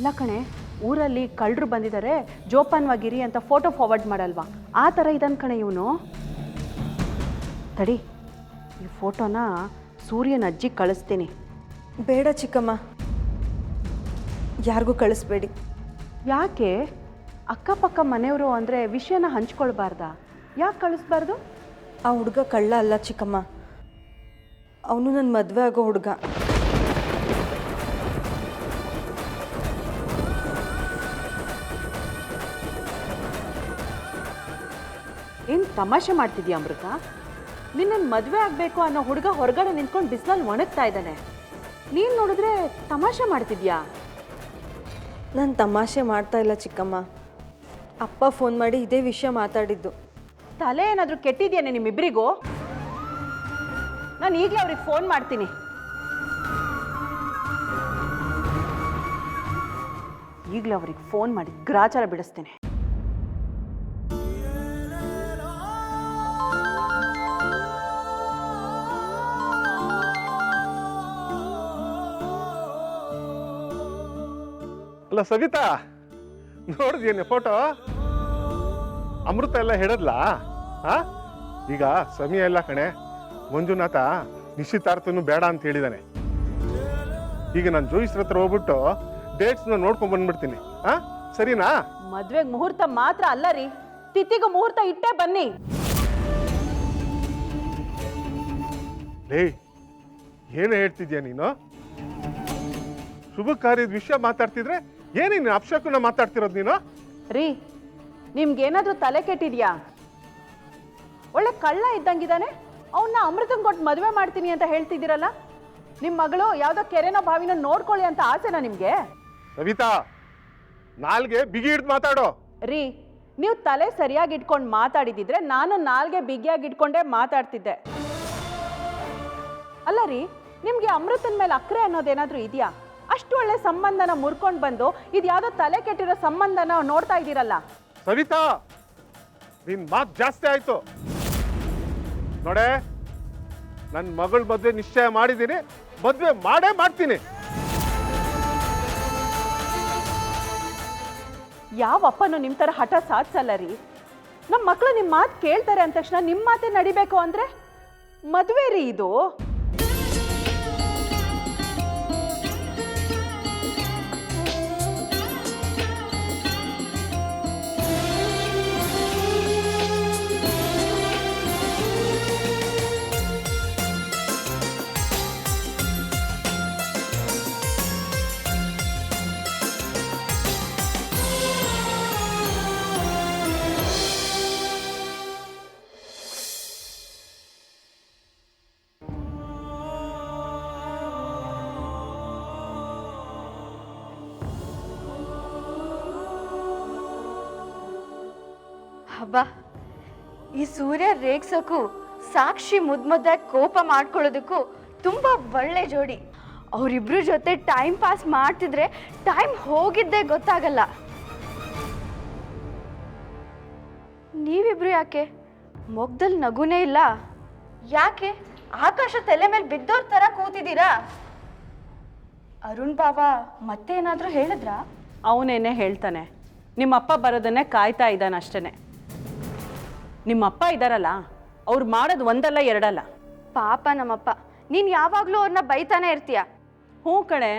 ಅಲ್ಲ ಕಣೆ ಊರಲ್ಲಿ ಕಳ್ಳರು ಬಂದಿದ್ದಾರೆ ಜೋಪಾನವಾಗಿರಿ ಅಂತ ಫೋಟೋ ಫಾರ್ವರ್ಡ್ ಮಾಡಲ್ವಾ? ಆ ಥರ ಇದನ್ ಕಣೆ ಇವನು. ತಡಿ ಈ ಫೋಟೋನ ಸೂರ್ಯನ ಅಜ್ಜಿ ಕಳಿಸ್ತೀನಿ. ಬೇಡ ಚಿಕ್ಕಮ್ಮ. ಯಾರಿಗೂ ಕಳಿಸ್ಬೇಡಿ. ಯಾಕೆ? ಅಕ್ಕಪಕ್ಕ ಮನೆಯವರು ಅಂದರೆ ವಿಷಯನ ಹಂಚ್ಕೊಳ್ಬಾರ್ದ? ಯಾಕೆ ಕಳಿಸ್ಬಾರ್ದು? ಆ ಹುಡುಗ ಕಳ್ಳ ಅಲ್ಲ ಚಿಕ್ಕಮ್ಮ. ಅವನು ನನ್ನ ಮದುವೆ ಆಗೋ ಹುಡುಗ. ಏನು ತಮಾಷೆ ಮಾಡ್ತಿದ್ಯಾ ಅಮೃತ? ನಿನ್ನನ್ನು ಮದುವೆ ಆಗಬೇಕು ಅನ್ನೋ ಹುಡುಗ ಹೊರಗಡೆ ನಿಂತ್ಕೊಂಡು ಬಿಸಿಲಲ್ಲಿ ಒಣಗ್ತಾ ಇದ್ದಾನೆ. ನೀನು ನೋಡಿದ್ರೆ ತಮಾಷೆ ಮಾಡ್ತಿದ್ಯಾ? ನಾನು ತಮಾಷೆ ಮಾಡ್ತಾ ಇಲ್ಲ ಚಿಕ್ಕಮ್ಮ. ಅಪ್ಪ ಫೋನ್ ಮಾಡಿ ಇದೇ ವಿಷಯ ಮಾತಾಡಿದ್ದು. ತಲೆ ಏನಾದರೂ ಕೆಟ್ಟಿದ್ಯಾನೆ ನಿಮ್ಮಿಬ್ಬರಿಗೂ ನಾನು ಈಗಲೇ ಅವ್ರಿಗೆ ಫೋನ್ ಮಾಡ್ತೀನಿ. ಈಗಲೇ ಅವ್ರಿಗೆ ಫೋನ್ ಮಾಡಿ ಗ್ರಾಚಾರ ಬಿಡಿಸ್ತೀನಿ. ಅಲ್ಲ ಸವಿತಾ? ನೋಡಿದ್ಯೇನೆ ಫೋಟೋ ಅಮೃತ ಎಲ್ಲ ಹಿಡದ್ಲಾ? ಹಾ? ಈಗ ಸಮಯ ಇಲ್ಲ ಕಣೆ. ಮಂಜುನಾಥ ನಿಶ್ಚಿತಾರ್ಥನೂ ಬೇಡ ಅಂತ ಹೇಳಿದಾನೆ. ಈಗ ನಾನು ಜೋಯಿಸ್ರ ಹತ್ರ ಹೋಗ್ಬಿಟ್ಟು ಡೇಟ್ಸ್ನ ನೋಡ್ಕೊಂಡ್ ಬಂದ್ಬಿಡ್ತೀನಿ. ಹಾ? ಸರಿನಾ? ಮದ್ವೆಗೆ ಮುಹೂರ್ತ ಮಾತ್ರ ಅಲ್ಲ ರೀ. ತಿಥಿಗೂ ಮುಹೂರ್ತ ಇಟ್ಟೇ ಬನ್ನಿ. ಲೇ ಏನು ಹೇಳ್ತಿದ್ಯಾ ನೀನು? ಶುಭ ಕಾರ್ಯದ ವಿಷಯ ಮಾತಾಡ್ತಿದ್ರೆ ಏನೇನು ಅಪ್ಶಕುನ ಮಾತಾಡ್ತಿರೋದು ನೀನು? ರೀ ನಿಮ್ಗೇನಾದ್ರೂ ತಲೆ ಕೆಟ್ಟಿದ್ಯಾ? ಒಳ್ಳೆ ಕಳ್ಳ ಇದ್ದಂಗಿದ್ದಾನೆ ಅವನ್ನ ಅಮೃತನ್ ಕೊಟ್ಟು ಮದುವೆ ಮಾಡ್ತೀನಿ ಅಂತ ಹೇಳ್ತಿದ್ದೀರಲ್ಲ? ನಿಮ್ಮ ಮಗಳು ಯಾವುದೋ ಕೆರೆನೋ ಬಾವಿನ ನೋಡ್ಕೊಳ್ಳಿ ಅಂತ ಆಸೆನಾ ನಿಮಗೆ? ಸವಿತಾ ನಾಲ್ಗೆ ಬಿಗಿ ಹಿಡ್ದು ಮಾತಾಡೋ. ರೀ ನೀವು ತಲೆ ಸರಿಯಾಗಿ ಇಟ್ಕೊಂಡು ಮಾತಾಡಿದಿದ್ರೆ ನಾನು ನಾಲ್ಗೆ ಬಿಗಿಯಾಗಿ ಇಟ್ಕೊಂಡೇ ಮಾತಾಡ್ತಿದ್ದೆ. ಅಲ್ಲ ರೀ ನಿಮ್ಗೆ ಅಮೃತನ ಮೇಲೆ ಅಕ್ರೆ ಅನ್ನೋದೇನಾದ್ರೂ ಇದೆಯಾ? ಅಷ್ಟು ಒಳ್ಳೆ ಸಂಬಂಧನ ಮುರ್ಕೊಂಡು ಬಂದು ಇದು ಯಾವುದೋ ತಲೆ ಕೆಟ್ಟಿರೋ ಸಂಬಂಧನ ನೋಡ್ತಾ ಇದ್ದೀರಲ್ಲ? ಸವಿತಾ ನಿನ್ ಮಾತು ಜಾಸ್ತಿ ಆಯ್ತು. ನೋಡೆ ನನ್ನ ಮಗಳ ಮದ್ವೆ ನಿಶ್ಚಯ ಮಾಡಿದ್ದೀನಿ ಮದ್ವೆ ಮಾಡೇ ಮಾಡ್ತೀನಿ. ಯಾವ ಅಪ್ಪನು ನಿಮ್ಮ ಥರ ಹಠ ಸಾಧಿಸಲ್ಲ ರೀ? ನಮ್ಮ ಮಕ್ಕಳು ನಿಮ್ಮ ಮಾತು ಕೇಳ್ತಾರೆ ಅಂದ ತಕ್ಷಣ ನಿಮ್ಮ ಮಾತೇ ನಡಿಬೇಕು ಅಂದರೆ ಮದುವೆ ರೀ ಇದು. ಹಬ್ಬ ಈ ಸೂರ್ಯ ರೇಗ್ಸೋಕ್ಕೂ ಸಾಕ್ಷಿ ಮುದ್ಮದ್ದಾಗಿ ಕೋಪ ಮಾಡ್ಕೊಳ್ಳೋದಕ್ಕೂ ತುಂಬ ಒಳ್ಳೆ ಜೋಡಿ. ಅವರಿಬ್ರ ಜೊತೆ ಟೈಮ್ ಪಾಸ್ ಮಾಡ್ತಿದ್ರೆ ಟೈಮ್ ಹೋಗಿದ್ದೇ ಗೊತ್ತಾಗಲ್ಲ. ನೀವಿಬ್ರು ಯಾಕೆ? ಮೊಗ್ದಲ್ಲಿ ನಗುನೇ ಇಲ್ಲ. ಯಾಕೆ? ಆಕಾಶ ತಲೆ ಮೇಲೆ ಬಿದ್ದೋರ್ ಥರ ಕೂತಿದ್ದೀರಾ? ಅರುಣ್ ಬಾಬಾ ಮತ್ತೆ ಏನಾದರೂ ಹೇಳಿದ್ರಾ? ಅವನೇನೆ ಹೇಳ್ತಾನೆ. ನಿಮ್ಮಪ್ಪ ಬರೋದನ್ನೇ ಕಾಯ್ತಾ ಇದ್ದಾನೆ ನಿಮ್ಮಪ್ಪ ಇದ್ದಾರಲ್ಲ ಅವ್ರು ಮಾಡೋದು ಒಂದಲ್ಲ ಎರಡಲ್ಲ. ಪಾಪ ನಮ್ಮಪ್ಪ ನೀನು ಯಾವಾಗಲೂ ಅವ್ರನ್ನ ಬೈತಾನೆ ಇರ್ತೀಯ? ಹ್ಞೂ ಕಣೆ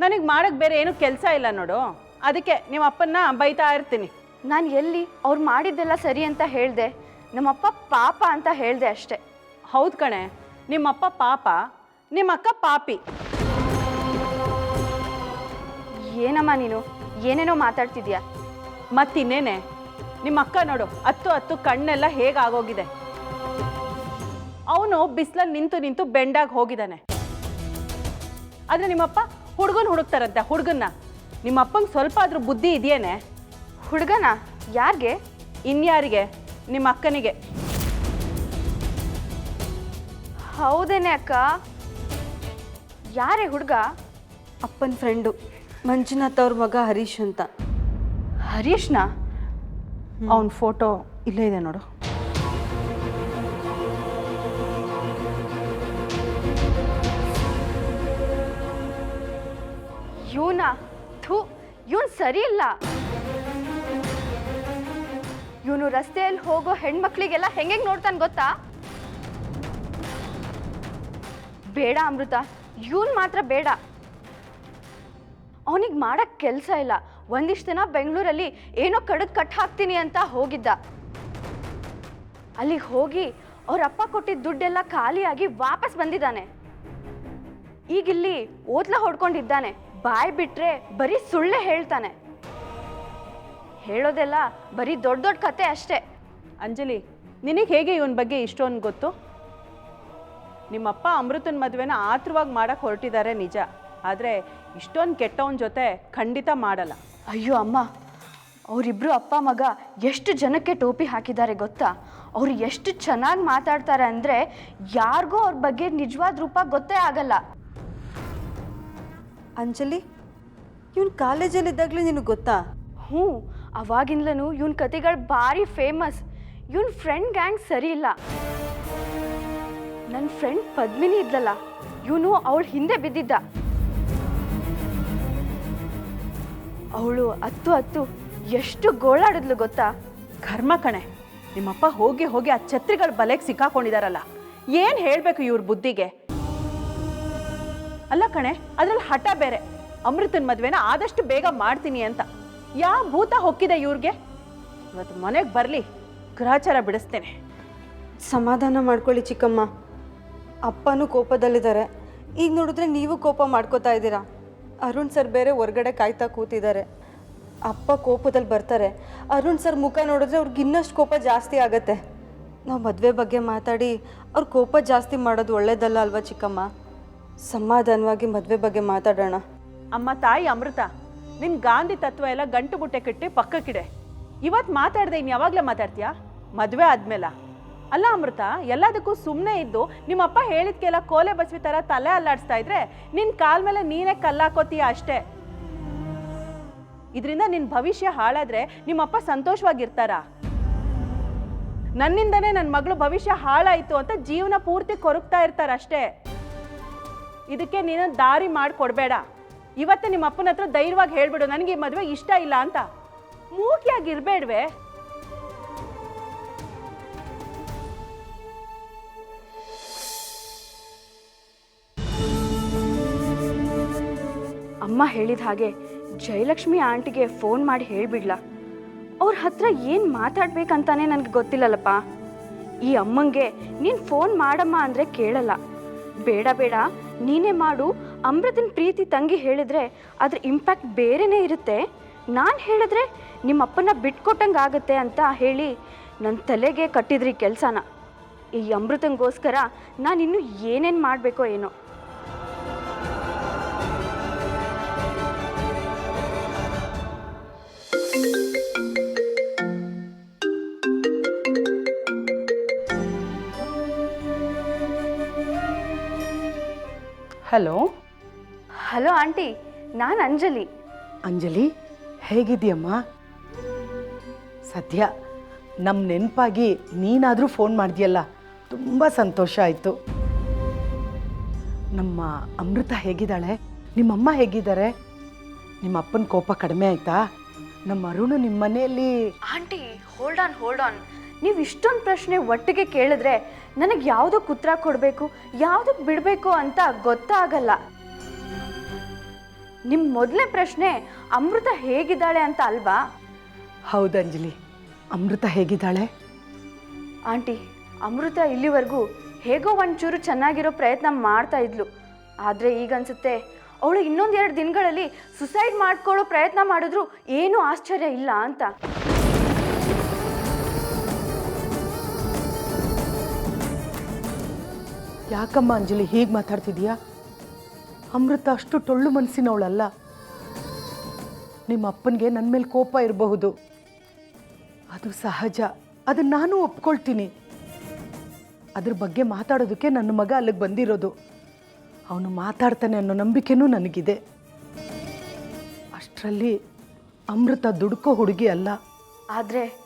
ನನಗೆ ಮಾಡೋಕ್ಕೆ ಬೇರೆ ಏನೂ ಕೆಲಸ ಇಲ್ಲ ನೋಡು. ಅದಕ್ಕೆ ನಿಮ್ಮ ಅಪ್ಪನ್ನ ಬೈತಾ ಇರ್ತೀನಿ. ನಾನು ಎಲ್ಲಿ ಅವ್ರು ಮಾಡಿದ್ದೆಲ್ಲ ಸರಿ ಅಂತ ಹೇಳಿದೆ ನಮ್ಮಪ್ಪ ಪಾಪ ಅಂತ ಹೇಳಿದೆ ಅಷ್ಟೆ. ಹೌದು ಕಣೆ ನಿಮ್ಮಪ್ಪ ಪಾಪ ನಿಮ್ಮ ಅಕ್ಕ ಪಾಪಿ. ಏನಮ್ಮ ನೀನು ಏನೇನೋ ಮಾತಾಡ್ತಿದ್ಯಾ? ಮತ್ತಿನ್ನೇನೆ ನಿಮ್ಮ ಅಕ್ಕ ನೋಡು ಹತ್ತು ಹತ್ತು ಕಣ್ಣೆಲ್ಲ ಹೇಗಾಗೋಗಿದೆ? ಅವನು ಬಿಸಿಲಲ್ಲಿ ನಿಂತು ನಿಂತು ಬೆಂಡಾಗಿ ಹೋಗಿದ್ದಾನೆ. ಆದರೆ ನಿಮ್ಮಪ್ಪ ಹುಡುಗನ ಹುಡುಕ್ತಾರಂತೆ ಹುಡುಗನ್ನ. ನಿಮ್ಮಪ್ಪಂಗೆ ಸ್ವಲ್ಪ ಆದರೂ ಬುದ್ಧಿ ಇದೆಯೇನೆ? ಹುಡುಗನ? ಯಾರಿಗೆ? ಇನ್ಯಾರಿಗೆ? ನಿಮ್ಮ ಅಕ್ಕನಿಗೆ. ಹೌದೇನೆ ಅಕ್ಕ. ಯಾರೇ ಹುಡುಗ? ಅಪ್ಪನ ಫ್ರೆಂಡು ಮಂಜುನಾಥ್ ಅವ್ರ ಮಗ ಹರೀಶ್ ಅಂತ. ಹರೀಶ್ನ? ಅವನ ಫೋಟೋ ಇಲ್ಲೇ ಇದೆ ನೋಡು. ಇವನ ಥೂ ಸರಿ ಇಲ್ಲ. ಇವನು ರಸ್ತೆಯಲ್ಲಿ ಹೋಗೋ ಹೆಣ್ಮಕ್ಳಿಗೆಲ್ಲ ಹೆಂಗೆ ನೋಡ್ತಾನೆ ಗೊತ್ತಾ? ಬೇಡ ಅಮೃತ ಇವನ್ ಮಾತ್ರ ಬೇಡ. ಅವನಿಗೆ ಮಾಡಕ್ ಕೆಲಸ ಇಲ್ಲ. ಒಂದಿಷ್ಟು ದಿನ ಬೆಂಗಳೂರಲ್ಲಿ ಏನೋ ಕಡದ್ ಕಟ್ ಹಾಕ್ತೀನಿ ಅಂತ ಹೋಗಿದ್ದ. ಅಲ್ಲಿಗೆ ಹೋಗಿ ಅವ್ರ ಅಪ್ಪ ಕೊಟ್ಟಿದ್ದ ದುಡ್ಡೆಲ್ಲ ಖಾಲಿಯಾಗಿ ವಾಪಸ್ ಬಂದಿದ್ದಾನೆ. ಈಗಿಲ್ಲಿ ಓದ್ಲ ಹೊಡ್ಕೊಂಡಿದ್ದಾನೆ. ಬಾಯ್ ಬಿಟ್ರೆ ಬರೀ ಸುಳ್ಳೆ ಹೇಳ್ತಾನೆ. ಹೇಳೋದೆಲ್ಲ ಬರೀ ದೊಡ್ಡ ದೊಡ್ಡ ಕತೆ ಅಷ್ಟೇ. ಅಂಜಲಿ, ನಿನಗೆ ಹೇಗೆ ಇವನ ಬಗ್ಗೆ ಇಷ್ಟೊಂದು ಗೊತ್ತು? ನಿಮ್ಮಪ್ಪ ಅಮೃತನ ಮದುವೆನ ಆತುರವಾಗಿ ಮಾಡಕ್ಕೆ ಹೊರಟಿದ್ದಾರೆ ನಿಜ. ಆದರೆ ಇಷ್ಟೊಂದು ಕೆಟ್ಟವನ ಜೊತೆ ಖಂಡಿತ ಮಾಡಲ್ಲ. ಅಯ್ಯೋ ಅಮ್ಮ ಅವರಿಬ್ಬರು ಅಪ್ಪ ಮಗ ಎಷ್ಟು ಜನಕ್ಕೆ ಟೋಪಿ ಹಾಕಿದ್ದಾರೆ ಗೊತ್ತಾ? ಅವರು ಎಷ್ಟು ಚೆನ್ನಾಗಿ ಮಾತಾಡ್ತಾರೆ ಅಂದರೆ ಯಾರಿಗೂ ಅವ್ರ ಬಗ್ಗೆ ನಿಜವಾದ ರೂಪ ಗೊತ್ತೇ ಆಗಲ್ಲ. ಅಂಜಲಿ ಇವನು ಕಾಲೇಜಲ್ಲಿದ್ದಾಗಲೇ ನಿನಗೆ ಗೊತ್ತಾ? ಹ್ಞೂ ಅವಾಗಿಂದಲೂ ಇವನ್ ಕತೆಗಳು ಭಾರಿ ಫೇಮಸ್. ಇವನ್ ಫ್ರೆಂಡ್ ಗ್ಯಾಂಗ್ ಸರಿ ಇಲ್ಲ. ನನ್ನ ಫ್ರೆಂಡ್ ಪದ್ಮಿನಿ ಇದ್ಲಲ್ಲ ಇವನು ಅವಳು ಹಿಂದೆ ಬಿದ್ದಿದ್ದ. ಅವಳು ಹತ್ತು ಹತ್ತು ಎಷ್ಟು ಗೋಳಾಡಿದ್ಲು ಗೊತ್ತಾ? ಕರ್ಮ ಕಣೆ ನಿಮ್ಮಪ್ಪ ಹೋಗಿ ಹೋಗಿ ಆ ಛತ್ರಿಗಳ ಬಲೆಗೆ ಸಿಕ್ಕಾಕೊಂಡಿದಾರಲ್ಲ ಏನು ಹೇಳಬೇಕು ಇವ್ರ ಬುದ್ಧಿಗೆ? ಅಲ್ಲ ಕಣೆ ಅದ್ರಲ್ಲಿ ಹಠ ಬೇರೆ ಅಮೃತನ ಮದುವೆನ ಆದಷ್ಟು ಬೇಗ ಮಾಡ್ತೀನಿ ಅಂತ. ಯಾವ ಭೂತ ಹೊಕ್ಕಿದೆ ಇವ್ರಿಗೆ? ಇವತ್ತು ಮನೆಗೆ ಬರಲಿ ಗ್ರಹಚಾರ ಬಿಡಿಸ್ತೇನೆ. ಸಮಾಧಾನ ಮಾಡ್ಕೊಳ್ಳಿ ಚಿಕ್ಕಮ್ಮ. ಅಪ್ಪನೂ ಕೋಪದಲ್ಲಿದ್ದಾರೆ. ಈಗ ನೋಡಿದ್ರೆ ನೀವು ಕೋಪ ಮಾಡ್ಕೋತಾ ಇದ್ದೀರಾ? ಅರುಣ್ ಸರ್ ಬೇರೆ ಹೊರ್ಗಡೆ ಕಾಯ್ತಾ ಕೂತಿದ್ದಾರೆ. ಅಪ್ಪ ಕೋಪದಲ್ಲಿ ಬರ್ತಾರೆ. ಅರುಣ್ ಸರ್ ಮುಖ ನೋಡಿದ್ರೆ ಅವ್ರಿಗೆ ಇನ್ನಷ್ಟು ಕೋಪ ಜಾಸ್ತಿ ಆಗತ್ತೆ. ನಾವು ಮದುವೆ ಬಗ್ಗೆ ಮಾತಾಡಿ ಅವ್ರ ಕೋಪ ಜಾಸ್ತಿ ಮಾಡೋದು ಒಳ್ಳೇದಲ್ಲ ಅಲ್ವಾ ಚಿಕ್ಕಮ್ಮ? ಸಮಾಧಾನವಾಗಿ ಮದುವೆ ಬಗ್ಗೆ ಮಾತಾಡೋಣ. ಅಮ್ಮ, ತಾಯಿ ಅಮೃತ, ನಿನ್ ಗಾಂಧಿ ತತ್ವ ಎಲ್ಲ ಗಂಟು ಬುಟ್ಟೆ ಕಟ್ಟಿ ಪಕ್ಕಕ್ಕಿಡೆ. ಇವತ್ತು ಮಾತಾಡ್ದೆ ಇನ್ನು ಯಾವಾಗಲೇ ಮಾತಾಡ್ತೀಯಾ? ಮದುವೆ ಆದ್ಮೇಲ? ಅಲ್ಲ, ಅಮೃತ, ಎಲ್ಲದಕ್ಕೂ ಸುಮ್ಮನೆ ಇದ್ದು ನಿಮ್ಮಪ್ಪ ಹೇಳಿದ್ಕೆಲ್ಲ ಕೋಲೆ ಬಸವಿ ಥರ ತಲೆ ಅಲ್ಲಾಡಿಸ್ತಾ ಇದ್ರೆ ನಿನ್ ಕಾಲ್ ಮೇಲೆ ನೀನೇ ಕಲ್ಲಾಕೋತೀಯ ಅಷ್ಟೇ. ಇದರಿಂದ ನಿನ್ನ ಭವಿಷ್ಯ ಹಾಳಾದ್ರೆ ನಿಮ್ಮಪ್ಪ ಸಂತೋಷವಾಗಿರ್ತಾರ. ನನ್ನಿಂದನೇ ನನ್ನ ಮಗಳು ಭವಿಷ್ಯ ಹಾಳಾಯಿತು ಅಂತ ಜೀವನ ಪೂರ್ತಿ ಕೊರಗ್ತಾ ಇರ್ತಾರ ಅಷ್ಟೇ. ಇದಕ್ಕೆ ನೀನು ದಾರಿ ಮಾಡಿಕೊಡ್ಬೇಡ. ಇವತ್ತೇ ನಿಮ್ಮ ಅಪ್ಪನ ಹತ್ರ ಧೈರ್ಯವಾಗಿ ಹೇಳ್ಬಿಡು, ನನಗೆ ಈ ಮದುವೆ ಇಷ್ಟ ಇಲ್ಲ ಅಂತ. ಮೂಕಿಯಾಗಿರ್ಬೇಡ್ವೆ ಅಮ್ಮ ಹೇಳಿದ ಹಾಗೆ ಜಯಲಕ್ಷ್ಮಿ ಆಂಟಿಗೆ ಫೋನ್ ಮಾಡಿ ಹೇಳ್ಬಿಡ್ಲ. ಅವ್ರ ಹತ್ರ ಏನು ಮಾತಾಡ್ಬೇಕಂತಾನೆ ನನಗೆ ಗೊತ್ತಿಲ್ಲಲ್ಲಪ್ಪ. ಈ ಅಮ್ಮಂಗೆ ನೀನು ಫೋನ್ ಮಾಡಮ್ಮ ಅಂದರೆ ಕೇಳಲ್ಲ. ಬೇಡ ಬೇಡ. ನೀನೇ ಮಾಡು. ಅಮೃತನ ಪ್ರೀತಿ ತಂಗಿ ಹೇಳಿದ್ರೆ ಅದ್ರ ಇಂಪ್ಯಾಕ್ಟ್ ಬೇರೆನೇ ಇರುತ್ತೆ. ನಾನು ಹೇಳಿದ್ರೆ ನಿಮ್ಮ ಅಪ್ಪನ ಬಿಟ್ಕೊಟ್ಟಂಗೆ ಆಗುತ್ತೆ ಅಂತ ಹೇಳಿ ನನ್ನ ತಲೆಗೆ ಕಟ್ಟಿದ್ರಿ ಕೆಲಸನ. ಈ ಅಮೃತಂಗೋಸ್ಕರ ನಾನಿನ್ನು ಏನೇನು ಮಾಡಬೇಕೋ ಏನೋ. ಹಲೋ? ಹಲೋ ಆಂಟಿ ನಾನು ಅಂಜಲಿ. ಅಂಜಲಿ ಹೇಗಿದೆಯಮ್ಮ ಸದ್ಯ ನಮ್ಮ ನೆನಪಾಗಿ ನೀನಾದರೂ ಫೋನ್ ಮಾಡಿದ್ಯಲ್ಲ ತುಂಬ ಸಂತೋಷ ಆಯಿತು. ನಮ್ಮ ಅಮೃತ ಹೇಗಿದ್ದಾಳೆ? ನಿಮ್ಮಮ್ಮ ಹೇಗಿದ್ದಾರೆ? ನಿಮ್ಮ ಅಪ್ಪನ ಕೋಪ ಕಡಿಮೆ ಆಯ್ತಾ? ನಮ್ಮ ಅರುಣ್ ನಿಮ್ಮ ಮನೆಯಲ್ಲಿ aunty hold on hold on ನೀವು ಇಷ್ಟೊಂದು ಪ್ರಶ್ನೆ ಒಟ್ಟಿಗೆ ಕೇಳಿದ್ರೆ ನನಗೆ ಯಾವುದಕ್ಕೆ ಉತ್ತರ ಕೊಡಬೇಕು ಯಾವುದಕ್ಕೆ ಬಿಡಬೇಕು ಅಂತ ಗೊತ್ತಾಗಲ್ಲ. ನಿಮ್ಮ ಮೊದಲನೇ ಪ್ರಶ್ನೆ ಅಮೃತ ಹೇಗಿದ್ದಾಳೆ ಅಂತ ಅಲ್ವಾ? ಹೌದು ಅಂಜಲಿ ಅಮೃತ ಹೇಗಿದ್ದಾಳೆ? ಆಂಟಿ ಅಮೃತ ಇಲ್ಲಿವರೆಗೂ ಹೇಗೋ ಒಂಚೂರು ಚೆನ್ನಾಗಿರೋ ಪ್ರಯತ್ನ ಮಾಡ್ತಾ ಇದ್ಲು. ಆದರೆ ಈಗ ಅನ್ಸುತ್ತೆ ಅವಳು ಇನ್ನೊಂದೆರಡು ದಿನಗಳಲ್ಲಿ ಸುಸೈಡ್ ಮಾಡ್ಕೊಳ್ಳೋ ಪ್ರಯತ್ನ ಮಾಡಿದ್ರು ಏನೂ ಆಶ್ಚರ್ಯ ಇಲ್ಲ ಅಂತ. ಯಾಕಮ್ಮ ಅಂಜಲಿ ಹೀಗೆ ಮಾತಾಡ್ತಿದ್ಯಾ ಅಮೃತ ಅಷ್ಟು ಟೊಳ್ಳು ಮನಸ್ಸಿನವಳಲ್ಲ ನಿಮ್ಮ ಅಪ್ಪನಿಗೆ ನನ್ನ ಮೇಲೆ ಕೋಪ ಇರಬಹುದು. ಅದು ಸಹಜ. ಅದನ್ನು ನಾನು ಒಪ್ಕೊಳ್ತೀನಿ. ಅದ್ರ ಬಗ್ಗೆ ಮಾತಾಡೋದಕ್ಕೆ ನನ್ನ ಮಗ ಅಲ್ಲಿಗೆ ಬಂದಿರೋದು. ಅವನು ಮಾತಾಡ್ತಾನೆ ಅನ್ನೋ ನಂಬಿಕೆನೂ ನನಗಿದೆ. ಅಷ್ಟರಲ್ಲಿ ಅಮೃತ ದುಡ್ಕೋ ಹುಡುಗಿ ಅಲ್ಲ. ಆದರೆ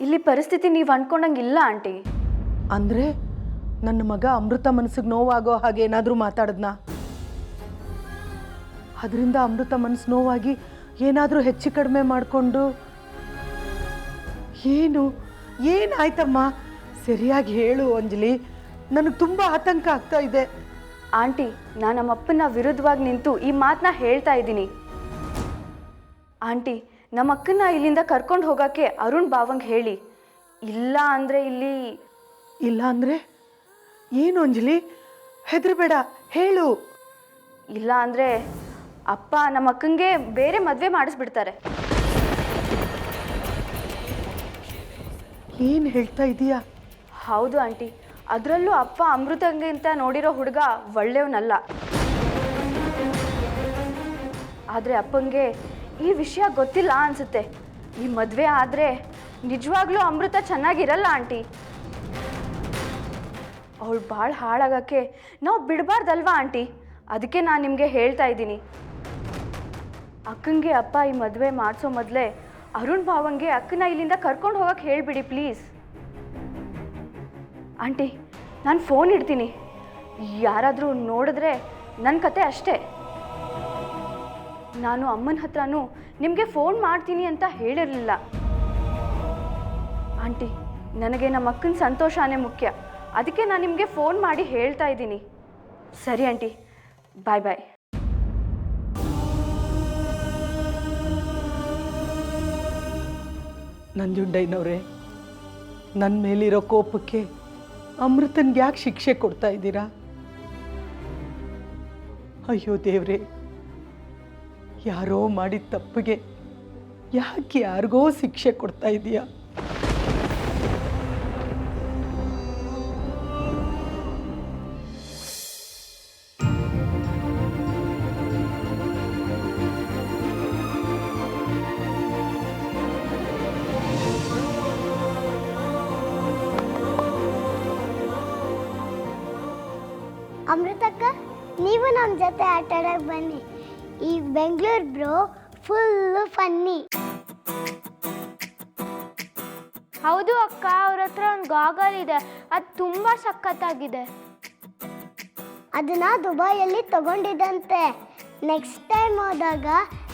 ಇಲ್ಲಿ ಪರಿಸ್ಥಿತಿ ನೀವು ಅನ್ಕೊಂಡಂಗಿಲ್ಲ ಆಂಟಿ. ಅಂದರೆ? ನನ್ನ ಮಗ ಅಮೃತ ಮನಸ್ಸಿಗೆ ನೋವಾಗೋ ಹಾಗೆ ಏನಾದರೂ ಮಾತಾಡದ್ನ? ಅದರಿಂದ ಅಮೃತ ಮನಸ್ಸು ನೋವಾಗಿ ಏನಾದರೂ ಹೆಚ್ಚು ಕಡಿಮೆ ಮಾಡಿಕೊಂಡು ಏನು? ಏನಾಯ್ತಮ್ಮ? ಸರಿಯಾಗಿ ಹೇಳು ಅಂಜಲಿ. ನನಗೆ ತುಂಬ ಆತಂಕ ಆಗ್ತಾ ಇದೆ. ಆಂಟಿ ನಾನು ನಮ್ಮಪ್ಪನ ವಿರುದ್ಧವಾಗಿ ನಿಂತು ಈ ಮಾತನ್ನ ಹೇಳ್ತಾ ಇದ್ದೀನಿ. ಆಂಟಿ ನಮ್ಮ ಅಕ್ಕನ ಇಲ್ಲಿಂದ ಕರ್ಕೊಂಡು ಹೋಗೋಕ್ಕೆ ಅರುಣ್ ಬಾವಂಗ್ ಹೇಳಿ. ಇಲ್ಲ ಅಂದರೆ ಇಲ್ಲಿ ಇಲ್ಲ ಅಂದರೆ? ಏನು ಅಂಜಲಿ? ಹೆದರಬೇಡ ಹೇಳು. ಇಲ್ಲ ಅಂದರೆ ಅಪ್ಪ ನಮ್ಮ ಅಕ್ಕಂಗೆ ಬೇರೆ ಮದುವೆ ಮಾಡಿಸ್ಬಿಡ್ತಾರೆ. ಏನು ಹೇಳ್ತಾ ಇದೀಯಾ? ಹೌದು ಆಂಟಿ ಅದರಲ್ಲೂ ಅಪ್ಪ ಅಮೃತಂಗಿಂತ ನೋಡಿರೋ ಹುಡುಗ ಒಳ್ಳೆಯವನಲ್ಲ. ಆದರೆ ಅಪ್ಪಂಗೆ ಈ ವಿಷಯ ಗೊತ್ತಿಲ್ಲ ಅನ್ಸುತ್ತೆ. ಈ ಮದುವೆ ಆದರೆ ನಿಜವಾಗ್ಲೂ ಅಮೃತ ಚೆನ್ನಾಗಿರಲ್ಲ ಆಂಟಿ. ಅವಳು ಭಾಳ ಹಾಳಾಗಕ್ಕೆ ನಾವು ಬಿಡಬಾರ್ದಲ್ವಾ, ಆಂಟಿ? ಅದಕ್ಕೆ ನಾನು ನಿಮಗೆ ಹೇಳ್ತಾ ಇದ್ದೀನಿ. ಅಕ್ಕಂಗೆ ಅಪ್ಪ ಈ ಮದುವೆ ಮಾಡಿಸೋ ಮೊದಲೇ ಅರುಣ್ ಭಾವಂಗೆ ಅಕ್ಕನ ಇಲ್ಲಿಂದ ಕರ್ಕೊಂಡು ಹೋಗಕ್ಕೆ ಹೇಳಿಬಿಡಿ, ಪ್ಲೀಸ್. ಆಂಟಿ, ನಾನು ಫೋನ್ ಇಡ್ತೀನಿ. ಯಾರಾದರೂ ನೋಡಿದ್ರೆ ನನ್ನ ಕತೆ ಅಷ್ಟೇ. ನಾನು ಅಮ್ಮನ ಹತ್ರನೂ ನಿಮಗೆ ಫೋನ್ ಮಾಡ್ತೀನಿ ಅಂತ ಹೇಳಿರಲಿಲ್ಲ. ಆಂಟಿ, ನನಗೆ ನಮ್ಮ ಅಕ್ಕನ ಸಂತೋಷನೇ ಮುಖ್ಯ. ಅದಕ್ಕೆ ನಾನು ನಿಮಗೆ ಫೋನ್ ಮಾಡಿ ಹೇಳ್ತಾ ಇದ್ದೀನಿ. ಸರಿ ಆಂಟಿ. ಬಾಯ್ ಬಾಯ್ ನಂಜುಂಡಯ್ಯನವ್ರೆ ನನ್ನ ಮೇಲಿರೋ ಕೋಪಕ್ಕೆ ಅಮೃತನ್ಗೆ ಯಾಕೆ ಶಿಕ್ಷೆ ಕೊಡ್ತಾ ಇದ್ದೀರಾ? ಅಯ್ಯೋ ದೇವ್ರೆ, ಯಾರೋ ಮಾಡಿದ ತಪ್ಪಿಗೆ ಯಾಕೆ ಯಾರಿಗೋ ಶಿಕ್ಷೆ ಕೊಡ್ತಾ ಇದೀಯಾ? ನಮ್ಮ ಜೊತೆ ಆಟ ಆಡಕ್ ಬನ್ನಿ. ಈ ಬೆಂಗಳೂರು ಬ್ರೋ ಫುಲ್ ಫನ್ನಿ. ಹೌದು ಅಕ್ಕ ಅವ್ರ ಹತ್ರ ಒಂದು ಗಾಗಲ್ ಇದೆ. ಅದು ತುಂಬ ಸಖತ್ತಾಗಿದೆ. ಅದನ್ನ ದುಬೈಯಲ್ಲಿ ತಗೊಂಡಿದ್ದಂತೆ ನೆಕ್ಸ್ಟ್ ಟೈಮ್ ಹೋದಾಗ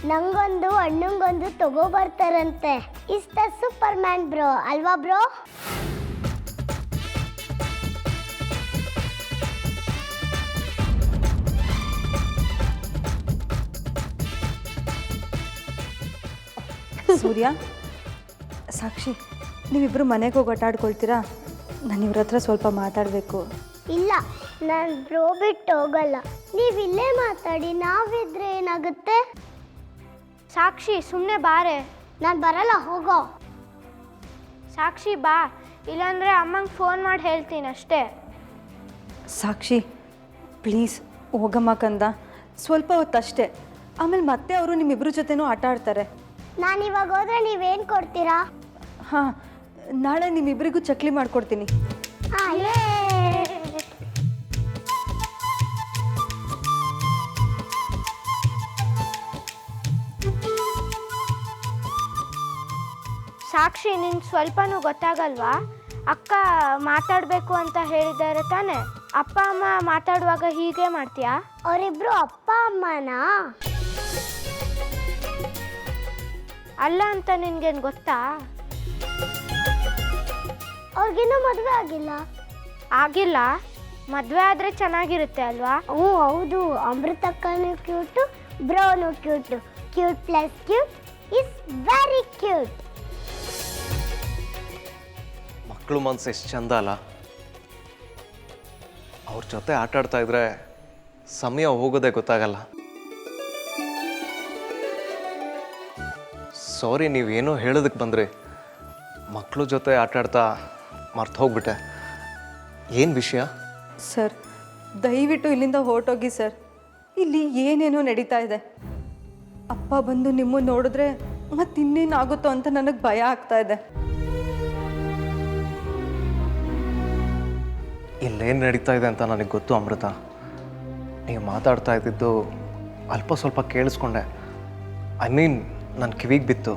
ನಂಗೊಂದು ಅಣ್ಣಂಗೊಂದು ತಗೋ ಬರ್ತಾರಂತೆ. ಇಷ್ಟ ಸೂಪರ್ ಮ್ಯಾನ್ ಬ್ರೋ ಅಲ್ವಾ ಬ್ರೋ? ಸೂರ್ಯ ಸಾಕ್ಷಿ ನೀವಿಬ್ಬರು ಮನೆಗೆ ಹೋಗಿ ಆಟ ಆಡ್ಕೊಳ್ತೀರಾ? ನಾನು ಇವ್ರ ಹತ್ರ ಸ್ವಲ್ಪ ಮಾತಾಡಬೇಕು. ಇಲ್ಲ ನಾನು ಬ್ರೋ ಬಿಟ್ಟು ಹೋಗಲ್ಲ. ನೀವು ಇಲ್ಲೇ ಮಾತಾಡಿ ನಾವಿದ್ರೆ ಏನಾಗುತ್ತೆ? ಸಾಕ್ಷಿ ಸುಮ್ಮನೆ ಬಾರೆ. ನಾನು ಬರಲ್ಲ ಹೋಗೋ. ಸಾಕ್ಷಿ ಬಾ. ಇಲ್ಲಾಂದರೆ ಅಮ್ಮಂಗೆ ಫೋನ್ ಮಾಡಿ ಹೇಳ್ತೀನಿ ಅಷ್ಟೇ. ಸಾಕ್ಷಿ ಪ್ಲೀಸ್ ಹೋಗಮ್ಮ ಕಂದ. ಸ್ವಲ್ಪ ಹೊತ್ತಷ್ಟೇ. ಆಮೇಲೆ ಮತ್ತೆ ಅವರು ನಿಮ್ಮಿಬ್ಬರ ಜೊತೆನೂ ಆಟ ಆಡ್ತಾರೆ ನಾನು ಇವಾಗ ಹೋದ್ರೆ ನೀವೇನು ಕೊಡ್ತೀರಾ? ಹಾಂ ನಾಳೆ ನಿಮ್ಮಿಬ್ಬರಿಗೂ ಚಕ್ಲಿ ಮಾಡ್ಕೊಡ್ತೀನಿ. ಹಾಂ ಸಾಕ್ಷಿ ನಿನ್ ಸ್ವಲ್ಪನೂ ಗೊತ್ತಾಗಲ್ವಾ? ಅಕ್ಕ ಮಾತಾಡಬೇಕು ಅಂತ ಹೇಳಿದ್ದಾರೆ ತಾನೆ. ಅಪ್ಪ ಅಮ್ಮ ಮಾತಾಡುವಾಗ ಹೀಗೆ ಮಾಡ್ತೀಯಾ? ಅವರಿಬ್ರು ಅಪ್ಪ ಅಮ್ಮನಾ? ಅಲ್ಲ ಅಂತ ನಿನ್ಗೇನು ಗೊತ್ತಾ? ಅವ್ರಿಗಿನ್ನೂ ಮದುವೆ ಆಗಿಲ್ಲ. ಆಗಿಲ್ಲ? ಮದುವೆ ಆದರೆ ಚೆನ್ನಾಗಿರುತ್ತೆ ಅಲ್ವಾ? ಹ್ಞೂ ಹೌದು. ಅಮೃತಕ್ಕನೂ cute brown cute cute plus cute is very cute ಮಕ್ಕಳು ಮನಸ್ಸು ಎಷ್ಟು ಚಂದ ಅಲ್ಲ? ಅವ್ರ ಜೊತೆ ಆಟ ಆಡ್ತಾ ಇದ್ರೆ ಸಮಯ ಹೋಗೋದೇ ಗೊತ್ತಾಗಲ್ಲ. ಸಾರಿ ನೀವೇನೋ ಹೇಳೋದಕ್ಕೆ ಬಂದ್ರಿ. ಮಕ್ಕಳು ಜೊತೆ ಆಟ ಆಡ್ತಾ ಮರ್ತು ಹೋಗ್ಬಿಟ್ಟೆ. ಏನು ವಿಷಯ? ಸರ್ ದಯವಿಟ್ಟು ಇಲ್ಲಿಂದ ಹೊರಟೋಗಿ ಸರ್. ಇಲ್ಲಿ ಏನೇನೋ ನಡೀತಾ ಇದೆ. ಅಪ್ಪ ಬಂದು ನಿಮ್ಮನ್ನು ನೋಡಿದ್ರೆ ಮತ್ತೆ ಇನ್ನೇನಾಗುತ್ತೋ ಅಂತ ನನಗೆ ಭಯ ಆಗ್ತಾ ಇದೆ. ಇಲ್ಲೇನು ನಡೀತಾ ಇದೆ ಅಂತ ನನಗೆ ಗೊತ್ತು ಅಮೃತ. ನೀವು ಮಾತಾಡ್ತಾ ಇದ್ದಿದ್ದು ಅಲ್ಪ ಸ್ವಲ್ಪ ಕೇಳಿಸ್ಕೊಂಡೆ. ಐ ಮೀನ್ ನನ್ನ ಕಿವಿಗೆ ಬಿತ್ತು.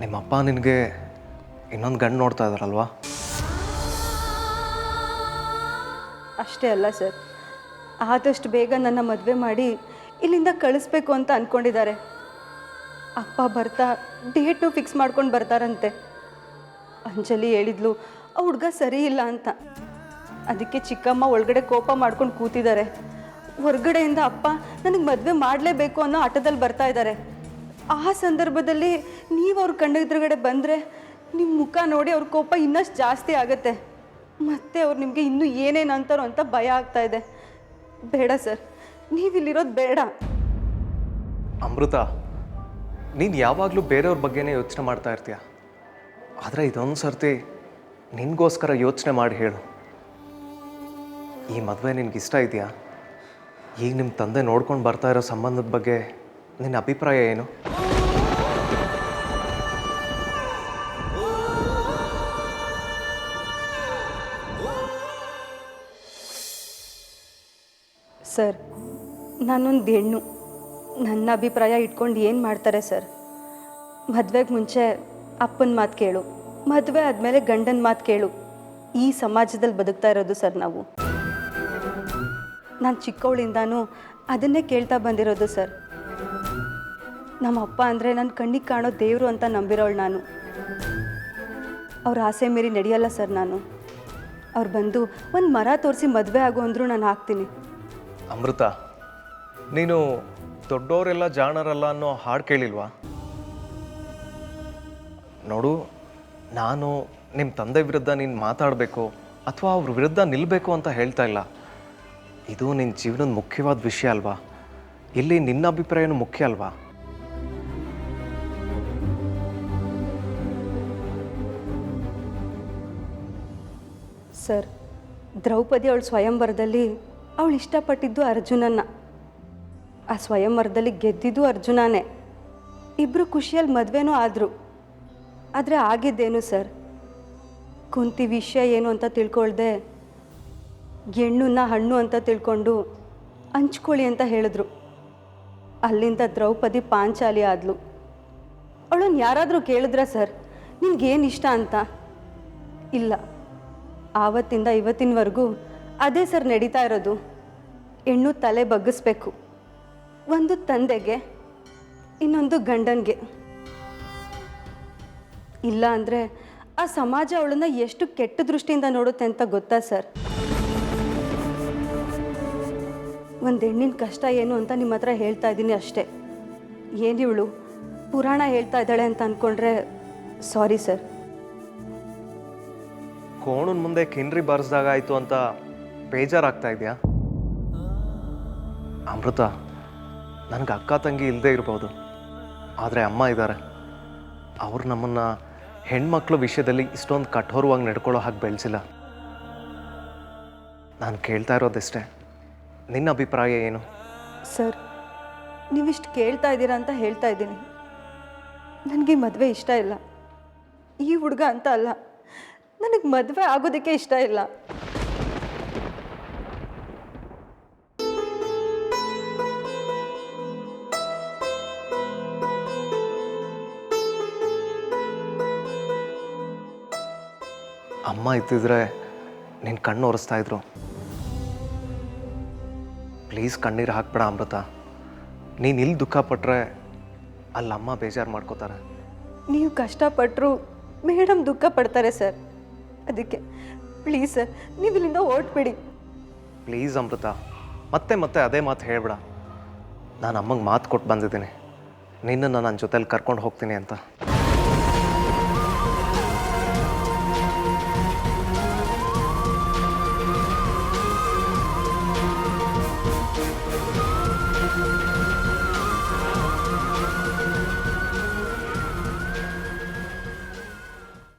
ನಿಮ್ಮಪ್ಪ ನಿನಗೆ ಇನ್ನೊಂದು ಗಂಡು ನೋಡ್ತಾ ಇದ್ದಾರಲ್ವಾ ಅಷ್ಟೇ ಅಲ್ಲ ಸರ್. ಆದಷ್ಟು ಬೇಗ ನನ್ನ ಮದುವೆ ಮಾಡಿ ಇಲ್ಲಿಂದ ಕಳಿಸ್ಬೇಕು ಅಂತ ಅಂದ್ಕೊಂಡಿದ್ದಾರೆ ಅಪ್ಪ ಬರ್ತಾ ಡೇಟು ಫಿಕ್ಸ್ ಮಾಡ್ಕೊಂಡು ಬರ್ತಾರಂತೆ. ಅಂಜಲಿ ಹೇಳಿದ್ಲು, ಆ ಹುಡುಗ ಸರಿ ಇಲ್ಲ ಅಂತ. ಅದಕ್ಕೆ ಚಿಕ್ಕಮ್ಮ ಒಳಗಡೆ ಕೋಪ ಮಾಡ್ಕೊಂಡು ಕೂತಿದ್ದಾರೆ. ಹೊರಗಡೆಯಿಂದ ಅಪ್ಪ ನನಗೆ ಮದುವೆ ಮಾಡಲೇಬೇಕು ಅನ್ನೋ ಆಟದಲ್ಲಿ ಬರ್ತಾ ಇದ್ದಾರೆ. ಆ ಸಂದರ್ಭದಲ್ಲಿ ನೀವು ಅವ್ರ ಕಂಡ ಎದುರುಗಡೆ ಬಂದರೆ ನಿಮ್ಮ ಮುಖ ನೋಡಿ ಅವ್ರ ಕೋಪ ಇನ್ನಷ್ಟು ಜಾಸ್ತಿ ಆಗುತ್ತೆ. ಮತ್ತೆ ಅವ್ರು ನಿಮಗೆ ಇನ್ನೂ ಏನೇನು ಅಂತಾರೋ ಅಂತ ಭಯ ಆಗ್ತಾ ಇದೆ. ಬೇಡ ಸರ್ ನೀವಿಲ್ಲಿರೋದು ಬೇಡ. ಅಮೃತ, ನೀನು ಯಾವಾಗಲೂ ಬೇರೆಯವ್ರ ಬಗ್ಗೆನೇ ಯೋಚನೆ ಮಾಡ್ತಾ ಇರ್ತೀಯ? ಆದರೆ ಇದೊಂದು ಸರ್ತಿ ನಿನಗೋಸ್ಕರ ಯೋಚನೆ ಮಾಡಿ ಹೇಳು. ಈ ಮದುವೆ ನಿನಗಿಷ್ಟ ಇದೆಯಾ? ಈಗ ನಿಮ್ಮ ತಂದೆ ನೋಡ್ಕೊಂಡು ಬರ್ತಾ ಇರೋ ಸಂಬಂಧದ ಬಗ್ಗೆ ನಿನ್ನ ಅಭಿಪ್ರಾಯ ಏನು? ಸರ್, ನಾನೊಂದು ಹೆಣ್ಣು. ನನ್ನ ಅಭಿಪ್ರಾಯ ಇಟ್ಕೊಂಡು ಏನು ಮಾಡ್ತಾರೆ ಸರ್? ಮದುವೆಗೆ ಮುಂಚೆ ಅಪ್ಪನ ಮಾತು ಕೇಳು. ಮದುವೆ ಆದಮೇಲೆ ಗಂಡನ ಮಾತು ಕೇಳು. ಈ ಸಮಾಜದಲ್ಲಿ ಬದುಕ್ತಾ ಇರೋದು ಸರ್ ನಾವು. ನಾನು ಚಿಕ್ಕವಳಿಂದಾನು ಅದನ್ನೇ ಕೇಳ್ತಾ ಬಂದಿರೋದು ಸರ್. ನಮ್ಮ ಅಪ್ಪ ಅಂದರೆ ನನ್ನ ಕಣ್ಣಿಗೆ ಕಾಣೋ ದೇವರು ಅಂತ ನಂಬಿರೋಳು ನಾನು. ಅವ್ರ ಆಸೆ ಮೀರಿ ನಡೆಯಲ್ಲ ಸರ್ ನಾನು. ಅವ್ರು ಬಂದು ಒಂದು ಮರ ತೋರಿಸಿ ಮದುವೆ ಆಗು ಅಂದರೂ ನಾನು ಹಾಕ್ತೀನಿ. ಅಮೃತ, ನೀನು ದೊಡ್ಡವರೆಲ್ಲ ಜಾಣರಲ್ಲ ಅನ್ನೋ ಹಾಡು ಕೇಳಿಲ್ವಾ? ನೋಡು, ನಾನು ನಿಮ್ಮ ತಂದೆ ವಿರುದ್ಧ ನೀನು ಮಾತಾಡಬೇಕು ಅಥವಾ ಅವ್ರ ವಿರುದ್ಧ ನಿಲ್ಲಬೇಕು ಅಂತ ಹೇಳ್ತಾ ಇಲ್ಲ. ಇದು ನಿನ್ನ ಜೀವನದ ಮುಖ್ಯವಾದ ವಿಷಯ ಅಲ್ವಾ? ಇಲ್ಲಿ ನಿನ್ನ ಅಭಿಪ್ರಾಯನೂ ಮುಖ್ಯ ಅಲ್ವಾ? ಸರ್. ದ್ರೌಪದಿ ಅವಳ ಸ್ವಯಂವರದಲ್ಲಿ ಅವಳು ಇಷ್ಟಪಟ್ಟಿದ್ದು ಅರ್ಜುನನ್ನ. ಆ ಸ್ವಯಂವರದಲ್ಲಿ ಗೆದ್ದಿದ್ದು ಅರ್ಜುನನೇ. ಇಬ್ಬರು ಖುಷಿಯಲ್ಲಿ ಮದುವೆನೂ ಆದರು. ಆದರೆ ಆಗಿದ್ದೇನು ಸರ್? ಕುಂತಿ ವಿಷಯ ಏನು ಅಂತ ತಿಳ್ಕೊಳ್ದೆ, ಹೆಣ್ಣನ್ನ ಹಣ್ಣು ಅಂತ ತಿಳ್ಕೊಂಡು ಹಂಚ್ಕೊಳ್ಳಿ ಅಂತ ಹೇಳಿದ್ರು. ಅಲ್ಲಿಂದ ದ್ರೌಪದಿ ಪಾಂಚಾಲಿ ಆದ್ಲು. ಅವಳನ್ನು ಯಾರಾದರೂ ಕೇಳಿದ್ರ ಸರ್? ನಿಮ್ಗೇನು ಇಷ್ಟ ಅಂತ? ಇಲ್ಲ. ಆವತ್ತಿಂದ ಇವತ್ತಿನವರೆಗೂ ಅದೇ ಸರ್ ನಡೀತಾ ಇರೋದು. ಹೆಣ್ಣು ತಲೆ ಬಗ್ಗಿಸ್ಬೇಕು. ಒಂದು ತಂದೆಗೆ, ಇನ್ನೊಂದು ಗಂಡನಿಗೆ. ಇಲ್ಲ ಅಂದರೆ ಆ ಸಮಾಜ ಅವಳನ್ನ ಎಷ್ಟು ಕೆಟ್ಟ ದೃಷ್ಟಿಯಿಂದ ನೋಡುತ್ತೆ ಅಂತ ಗೊತ್ತಾ ಸರ್? ಒಂದು ಹೆಣ್ಣಿನ ಕಷ್ಟ ಏನು ಅಂತ ನಿಮ್ಮ ಹತ್ರ ಹೇಳ್ತಾ ಇದ್ದೀನಿ ಅಷ್ಟೇ. ಏನಿವಳು ಪುರಾಣ ಹೇಳ್ತಾ ಇದ್ದಾಳೆ ಅಂತ ಅಂದ್ಕೊಂಡ್ರೆ ಸಾರಿ ಸರ್. ಕೋಣನ ಮುಂದೆ ಕಿನ್ರಿ ಬಾರಿಸ್ದಾಗ ಆಯಿತು ಅಂತ ಬೇಜಾರಾಗ್ತಾ ಇದೆಯಾ? ಅಮೃತ, ನನಗೆ ಅಕ್ಕ ತಂಗಿ ಇಲ್ಲದೆ ಇರ್ಬೋದು. ಆದರೆ ಅಮ್ಮ ಇದ್ದಾರೆ ಅವ್ರು ನಮ್ಮನ್ನು ಹೆಣ್ಮಕ್ಳ ವಿಷಯದಲ್ಲಿ ಇಷ್ಟೊಂದು ಕಠೋರವಾಗಿ ನಡ್ಕೊಳ್ಳೋ ಹಾಗೆ ಬೆಳೆಸಿಲ್ಲ. ನಾನು ಕೇಳ್ತಾ ಇರೋದಿಷ್ಟೇ. ನಿನ್ನ ಅಭಿಪ್ರಾಯ ಏನು? ಸರ್, ನೀವಿಷ್ಟು ಕೇಳ್ತಾ ಇದ್ದೀರಾ ಅಂತ ಹೇಳ್ತಾ ಇದ್ದೀನಿ. ನನಗೆ ಮದುವೆ ಇಷ್ಟ ಇಲ್ಲ. ಈ ಹುಡುಗ ಅಂತ ಅಲ್ಲ. ನನಗೆ ಮದುವೆ ಆಗೋದಕ್ಕೆ ಇಷ್ಟ ಇಲ್ಲ. ಅಮ್ಮ ಇದ್ದಿದ್ರೆ ನಿನ್ನ ಕಣ್ಣು ಒರೆಸ್ತಾ ಇದ್ರು. ಪ್ಲೀಸ್ ಕಣ್ಣೀರು ಹಾಕ್ಬೇಡ ಅಮೃತ. ನೀನು ಇಲ್ಲಿ ದುಃಖ ಪಟ್ರೆ ಅಲ್ಲಮ್ಮ ಅಮ್ಮ ಬೇಜಾರು ಮಾಡ್ಕೋತಾರೆ. ನೀವು ಕಷ್ಟಪಟ್ಟರು ಮೇಡಮ್ ದುಃಖ ಪಡ್ತಾರೆ ಸರ್. ಅದಕ್ಕೆ ಪ್ಲೀಸ್ ಸರ್ ನೀವು ಇಲ್ಲಿಂದ ಹೊರಟ್ಬಿಡಿ. ಪ್ಲೀಸ್ ಅಮೃತ, ಮತ್ತೆ ಮತ್ತೆ ಅದೇ ಮಾತು ಹೇಳ್ಬೇಡ. ನಾನು ಅಮ್ಮಂಗೆ ಮಾತು ಕೊಟ್ಟು ಬಂದಿದ್ದೀನಿ. ನಿನ್ನನ್ನು ನನ್ನ ಜೊತೆಯಲ್ಲಿ ಕರ್ಕೊಂಡು ಹೋಗ್ತೀನಿ ಅಂತ.